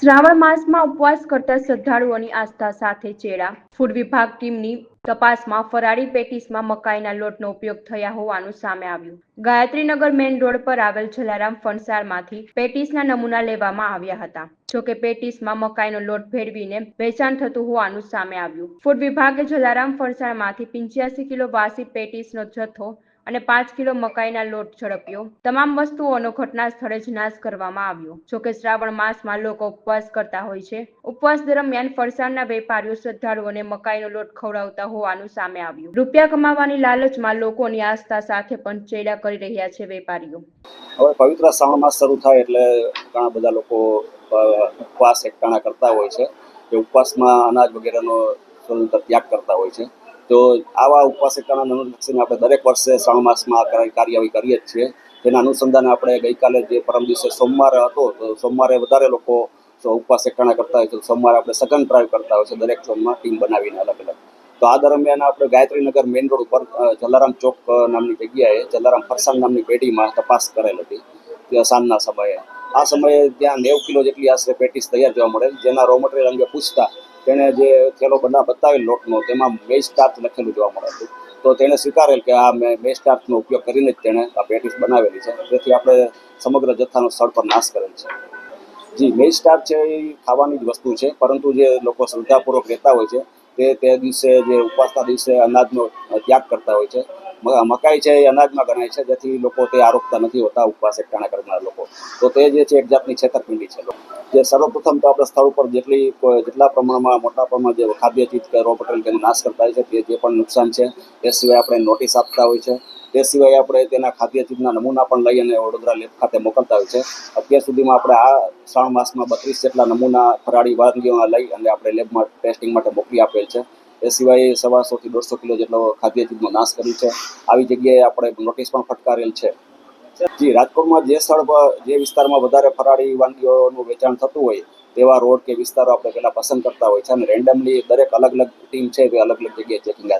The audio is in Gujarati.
શ્રાવણ માસમાં ઉપવાસ કરતા શ્રદ્ધાળુઓની આસ્થા સાથે ચેડા. ફૂડ વિભાગ ટીમની તપાસમાં ફરાળી પેટીસમાં મકાઈના લોટનો ઉપયોગ થયા હોવાનું સામે આવ્યું. ગાયત્રીનગર મેઇન રોડ પર આવેલ જલારામ ફણસારમાંથી પેટીસના નમૂના લેવામાં આવ્યા હતા. જોકે પેટીસમાં મકાઈનો લોટ ભેળવીને વેચાણ થતું હોવાનું સામે આવ્યું. ફૂડ વિભાગે જલારામ ફણસારમાંથી પંચ્યાસી કિલો વાસી પેટીસનો જથ્થો અને પાંચ કિલો મકાઈના લોટ ઝડપ્યો. તમામ વસ્તુઓનો ઘટના સ્થળે જ નાશ કરવામાં આવ્યો. જોકે શ્રાવણ માસમાં લોકો ઉપવાસ કરતા હોય છે. ઉપવાસ દરમિયાન ફરસાણના વેપારીઓ શ્રદ્ધાળુઓને મકાઈનો લોટ ખવડાવતા હોવાનું સામે આવ્યું. રૂપિયા કમાવાની લાલચમાં લોકોની આસ્થા સાથે પણ ચેડા કરી રહ્યા છે વેપારીઓ. હવે પવિત્ર શ્રાવણ માસ શરૂ થાય એટલે ઘણા બધા લોકો ઉપવાસ એકટાણા કરતા હોય છે. કે ઉપવાસમાં અનાજ વગેરેનો ત્યાગ કરતા હોય છે. તો આવા ઉપવાસ એકટાણા અનુલક્ષીને આપણે દરેક વર્ષે શ્રાવણ માસમાં કાર્યવાહી કરીએ જ છીએ. તેના અનુસંધાને આપણે ગઈકાલે જે પરમ દિવસે સોમવારે હતો, તો સોમવારે વધારે લોકો ઉપવાસ એકટાણા કરતા હોય છે. સોમવારે આપણે સઘન ડ્રાઈવ કરતા હોય છે દરેક સોમમાં ટીમ બનાવીને અલગ અલગ. તો આ દરમિયાન આપણે ગાયત્રીનગર મેઇન રોડ ઉપર જલારામ ચોક નામની જગ્યાએ જલારામ ફરસાણ નામની પેઢીમાં તપાસ કરેલ હતી. ત્યાં સાંજના સમયે. આ સમયે ત્યાં નેવ કિલો જેટલી આશરે પેટીસ તૈયાર જોવા મળે જેના રો મટીરિયલ અંગે પૂછતા તેણે જે થેલો બના બતાવેલ લોટનો, તેમાં સ્ટાર્ચ લખેલું જોવા મળે હતું તો તેણે સ્વીકારેલ કે આ મેં સ્ટાર્ચનો ઉપયોગ કરીને જ તેણે આ પેટીસ બનાવેલી છે. તેથી આપણે સમગ્ર જથ્થાનો સ્થળ પર નાશ કરેલ છે. જી સ્ટાર્ચ છે એ ખાવાની જ વસ્તુ છે, પરંતુ જે લોકો શ્રદ્ધાપૂર્વક લેતા હોય છે, તે તે દિવસે જે ઉપવાસના દિવસે અનાજનો ત્યાગ કરતા હોય છે. મકાઈ છે એ અનાજમાં ગણાય છે, જેથી લોકો તે આરોગતા નથી હોતા, ઉપવાસ એકટાણા કરનાર લોકો. તો તે જે છે, એક જાતની છેતરપિંડી છે. જે સર્વપ્રથમ તો આપણે સ્થળ ઉપર જેટલી જેટલા પ્રમાણમાં, મોટા પ્રમાણમાં જે ખાદ્ય ચીજ કે રો મટીરિયલ તેનો નાશ કરતા હોય છે, તે જે પણ નુકસાન છે, તે સિવાય આપણે નોટિસ આપતા હોય છે. તે સિવાય આપણે તેના ખાદ્ય ચીજના નમૂના પણ લઈ અને વડોદરા લેબ ખાતે મોકલતા હોય છે. અત્યાર સુધીમાં આપણે આ શ્રાવણ માસમાં બત્રીસ જેટલા નમૂના ફરાળી વાનગીઓના લઈ અને આપણે લેબમાં ટેસ્ટિંગ માટે મોકલી આપેલ છે. એ સિવાય સવાસોથી દોઢસો કિલો જેટલો ખાદ્ય ચીજનો નાશ કર્યો છે. આવી જગ્યાએ આપણે નોટિસ પણ ફટકારેલ છે. જી, રાજકોટમાં જે સ્થળ જે વિસ્તારમાં વધારે ફરાળી વાનગીઓનું વેચાણ થતું હોય, તેવા રોડ કે વિસ્તારો આપણે પહેલાં પસંદ કરતા હોય છે. અને રેન્ડમલી દરેક અલગ અલગ ટીમ છે અલગ અલગ જગ્યાએ ચેકિંગ